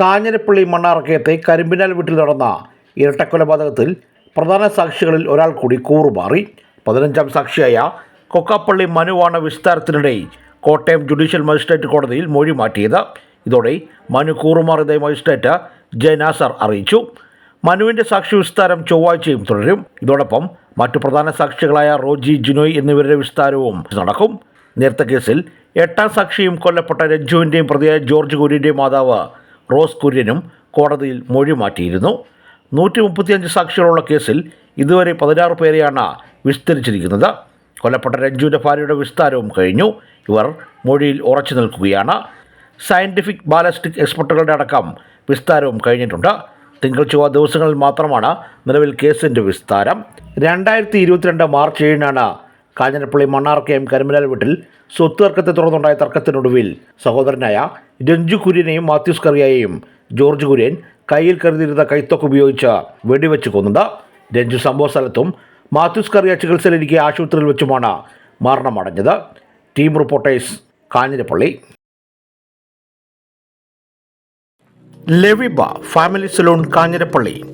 കാഞ്ഞിരപ്പള്ളി മണ്ണാർക്കയത്തെ കരിമ്പിനാൽ വീട്ടിൽ നടന്ന ഇരട്ടക്കൊലപാതകത്തിൽ പ്രധാന സാക്ഷികളിൽ ഒരാൾ കൂടി കൂറുമാറി. പതിനഞ്ചാം സാക്ഷിയായ കൊക്കാപ്പള്ളി മനുവാണ് വിസ്താരത്തിനിടെ കോട്ടയം ജുഡീഷ്യൽ മജിസ്ട്രേറ്റ് കോടതിയിൽ മൊഴി മാറ്റിയത്. ഇതോടെ മനു കൂറുമാറിയതായി മജിസ്ട്രേറ്റ് ജെ നാസർ അറിയിച്ചു. മനുവിന്റെ സാക്ഷി വിസ്താരം ചൊവ്വാഴ്ചയും തുടരും. ഇതോടൊപ്പം മറ്റു പ്രധാന സാക്ഷികളായ റോജി ജിനോയ് എന്നിവരുടെ വിസ്താരവും നടക്കും. നേരത്തെ കേസിൽ എട്ടാം സാക്ഷിയും കൊല്ലപ്പെട്ട രഞ്ജുവിന്റെയും പ്രതിയായ ജോർജ് കുര്യന്റെയും മാതാവ് റോസ് കുര്യനും കോടതിയിൽ മൊഴി മാറ്റിയിരുന്നു നൂറ്റി മുപ്പത്തിയഞ്ച് സാക്ഷികളുള്ള കേസിൽ ഇതുവരെ പതിനാറ് പേരെയാണ് വിസ്തരിച്ചിരിക്കുന്നത്. കൊല്ലപ്പെട്ട രഞ്ജുവിന്റെ ഭാര്യയുടെ വിസ്താരവും കഴിഞ്ഞു. ഇവർ മൊഴിയിൽ ഉറച്ചു നിൽക്കുകയാണ്. സയന്റിഫിക് ബാലസ്റ്റിക് എക്സ്പെർട്ടുകളുടെ അടക്കം വിസ്താരവും കഴിഞ്ഞിട്ടുണ്ട്. തിങ്കൾ ചൊവ്വ ദിവസങ്ങളിൽ മാത്രമാണ് നിലവിൽ കേസിന്റെ വിസ്താരം. രണ്ടായിരത്തി ഇരുപത്തിരണ്ട് മാർച്ച് ഏഴിനാണ് കാഞ്ഞിരപ്പള്ളി മണ്ണാർക്കയം കരിമലാൽ വീട്ടിൽ സ്വത്ത് തർക്കത്തെ തുടർന്നുണ്ടായ തർക്കത്തിനൊടുവിൽ സഹോദരനായ രഞ്ജു കുര്യനെയും മാത്യൂസ് കറിയായെയും ജോർജ് കുര്യൻ കയ്യിൽ കരുതിയിരുന്ന കൈത്തൊക്കെ ഉപയോഗിച്ച് വെടിവെച്ച് കൊന്നത്. രഞ്ജു സംഭവ സ്ഥലത്തും മാത്യൂസ് കറിയ ചികിത്സയിലിരിക്കെ ആശുപത്രിയിൽ വെച്ചുമാണ് മരണമടഞ്ഞത് team reporters Kanjirappally. Leviba family salon Kanjirappally.